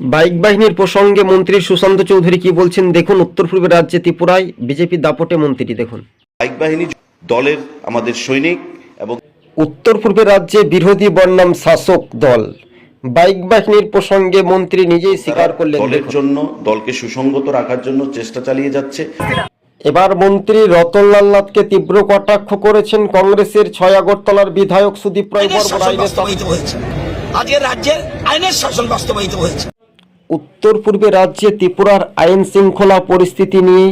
Bike বাহিনীর প্রসঙ্গে মন্ত্রী সুশান্ত চৌধুরী কি বলছেন? দেখুন উত্তর পূর্বের রাজ্যে ত্রিপুরায় বিজেপি দাপটে মন্ত্রী দেখুন। বাইক বাহিনী দলের আমাদের সৈনিক এবং উত্তর পূর্বের রাজ্যে বিরোধী বর্ণাম শাসক দল। বাইক বাহিনীর প্রসঙ্গে মন্ত্রী নিজেই স্বীকার করলেন দলের জন্য দলকে সুসংগত রাখার জন্য চেষ্টা চালিয়ে যাচ্ছে। এবার মন্ত্রী রতনলাল নাথকে তীব্র কটাক্ষ করেছেন কংগ্রেসের ছয় আগরতলার বিধায়ক সুদীপ রায় বর্মন। আজকে রাজ্যের আইনের শাসন বাস্তবায়িত হয়েছে। উত্তর পূর্বে রাজ্যে ত্রিপুরার আইন শৃঙ্খলা পরিস্থিতি নিয়ে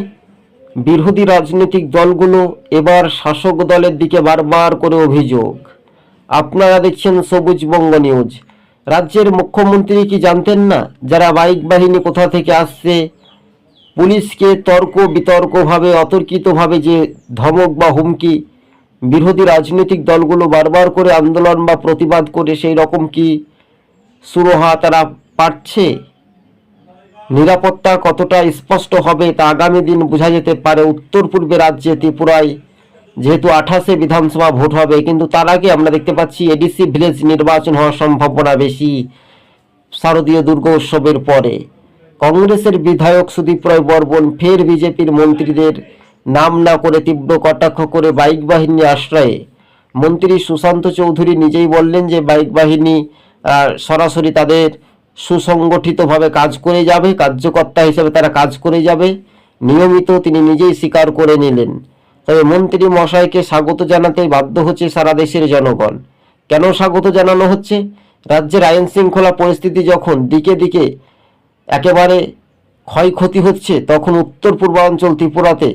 বিরোধী রাজনৈতিক দলগুলো এবার শাসক দলের দিকে বারবার করে অভিযোগ। আপনারা দেখছেন সবুজ বঙ্গ নিউজ। রাজ্যের মুখ্যমন্ত্রী কি জানতেন না যারা বাইক বাহিনী কোথা থেকে আসছে? পুলিশকে তর্ক বিতর্কভাবে, অতর্কিতভাবে যে ধমক বা হুমকি বিরোধী রাজনৈতিক দলগুলো বারবার করে আন্দোলন বা প্রতিবাদ করে সেই রকম কি সুরহা তারা পাচ্ছে? নিরাপত্তা কতটা স্পষ্ট হবে তা আগামী দিন বোঝা যেতে পারে। উত্তর পূর্বে রাজ্যে ত্রিপুরায় যেহেতু আঠাশে বিধানসভা ভোট হবে, কিন্তু তার আগে আমরা দেখতে পাচ্ছি এডিসি ভিলেজ নির্বাচন হওয়ার সম্ভাবনা বেশি শারদীয় দুর্গা উৎসবের পরে। কংগ্রেসের বিধায়ক সুদীপ রায় বর্মন, ফের বিজেপির মন্ত্রীদের নাম না করে তীব্র কটাক্ষ করে বাইক বাহিনী আশ্রয়ে। মন্ত্রী সুশান্ত চৌধুরী নিজেই বললেন যে, বাইক বাহিনী সরাসরি তাদের সুসংগঠিতভাবে কাজ করে যাবে, কার্যকর্তা হিসেবে তারা কাজ করে যাবে। নিয়মিত তিনি নিজেই স্বীকার করে নিলেন। তবে মন্ত্রী মশাইকে স্বাগত জানাতে বাধ্য হচ্ছে সারা দেশের জনগণ। কেন স্বাগত জানানো হচ্ছে? রাজ্যের আইন শৃঙ্খলা পরিস্থিতি যখন দিকে দিকে একেবারে ক্ষয়ক্ষতি হচ্ছে, তখন উত্তর পূর্বাঞ্চল ত্রিপুরাতে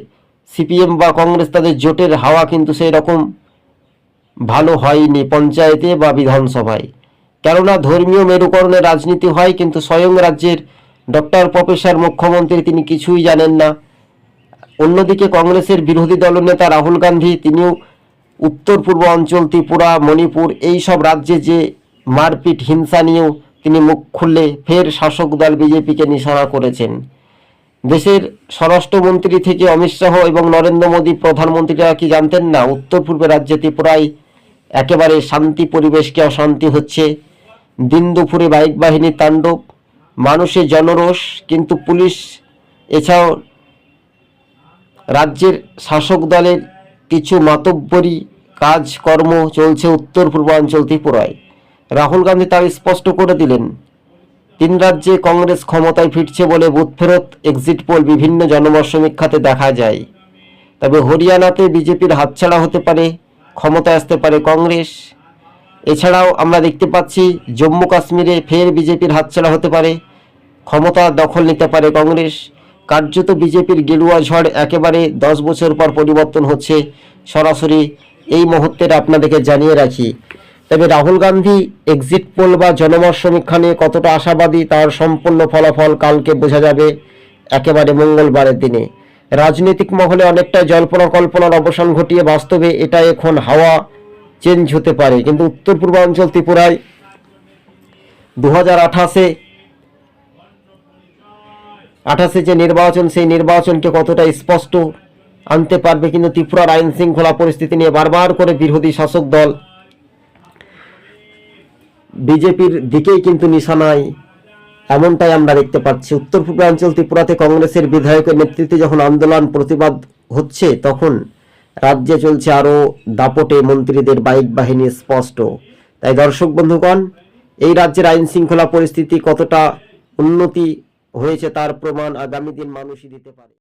সিপিএম বা কংগ্রেস তাদের জোটের হাওয়া কিন্তু সেই রকম ভালো হয়নি পঞ্চায়েতে বা বিধানসভায়। কেননা ধর্মীয় মেরুকরণের রাজনীতি হয়, কিন্তু স্বয়ং রাজ্যের ডক্টর প্রফেসর মুখ্যমন্ত্রী তিনি কিছুই জানেন না। অন্যদিকে কংগ্রেসের বিরোধী দলনেতা রাহুল গান্ধী, তিনিও উত্তর পূর্ব অঞ্চল, ত্রিপুরা, মণিপুর এই সব রাজ্যে যে মারপিট, হিংসা নিয়েও তিনি মুখ খুললে ফের শাসক দল বিজেপিকে নিশানা করেছেন। দেশের স্বরাষ্ট্রমন্ত্রী থেকে অমিত শাহ এবং নরেন্দ্র মোদী প্রধানমন্ত্রীরা কি জানতেন না? উত্তর পূর্বে রাজ্যে ত্রিপুরায় একেবারে শান্তি পরিবেশকে অশান্তি হচ্ছে। দিন দুপুরে বাইক বাহিনীর তাণ্ডব মানুষের জনরোষ, কিন্তু পুলিশ এছাড়াও রাজ্যের শাসক দলের কিছু মাতব্বরী কাজকর্ম চলছে উত্তর পূর্বাঞ্চল ত্রিপুরায়। রাহুল গান্ধী তার স্পষ্ট করে দিলেন তিন রাজ্যে কংগ্রেস ক্ষমতায় ফিরছে বলে বুথ ফেরত এক্সিট পোল বিভিন্ন জনমত সমীক্ষাতে দেখা যায়। তবে হরিয়ানাতে বিজেপির হাতছাড়া হতে পারে, ক্ষমতায় আসতে পারে কংগ্রেস। এছাড়াও আমরা দেখতে পাচ্ছি জম্মু কাশ্মীরে ফের বিজেপির হাতছাড়া হতে পারে, ক্ষমতা দখল নিতে পারে কংগ্রেস। কার্যত বিজেপির গেরুয়া ঝড় একেবারে দশ বছর পর পরিবর্তন হচ্ছে। সরাসরি এই মুহূর্তের আপনাদেরকে জানিয়ে রাখি তবে রাহুল গান্ধী এক্সিট পোল বা জনমত সমীক্ষা নিয়ে কতটা আশাবাদী তার সম্পূর্ণ ফলাফল কালকে বোঝা যাবে একেবারে মঙ্গলবারের দিনে। রাজনৈতিক মহলে অনেকটাই জল্পনা কল্পনার অবসান ঘটিয়ে বাস্তবে এটা এখন হাওয়া চেঞ্জ হতে পারে। কিন্তু উত্তর পূর্বাঞ্চল ত্রিপুরায় দু হাজার আঠাশে আঠাশে যে নির্বাচন, সেই নির্বাচনকে কতটা স্পষ্ট আনতে পারবে কিন্তু ত্রিপুরার আইন শৃঙ্খলা পরিস্থিতি নিয়ে বারবার করে বিরোধী শাসক দল বিজেপির দিকেই কিন্তু নিশানায় এমনটাই আমরা দেখতে পাচ্ছি। উত্তর পূর্বাঞ্চল ত্রিপুরাতে কংগ্রেসের বিধায়কের নেতৃত্বে যখন আন্দোলন প্রতিবাদ হচ্ছে, তখন রাজ্যে চলছে আরও দাপটে মন্ত্রীদের বাইক বাহিনী স্পষ্ট। তাই দর্শক বন্ধুগণ, এই রাজ্যের আইন শৃঙ্খলা পরিস্থিতি কতটা উন্নতি হয়েছে তার প্রমাণ আগামী দিন মানুষই দিতে পারে।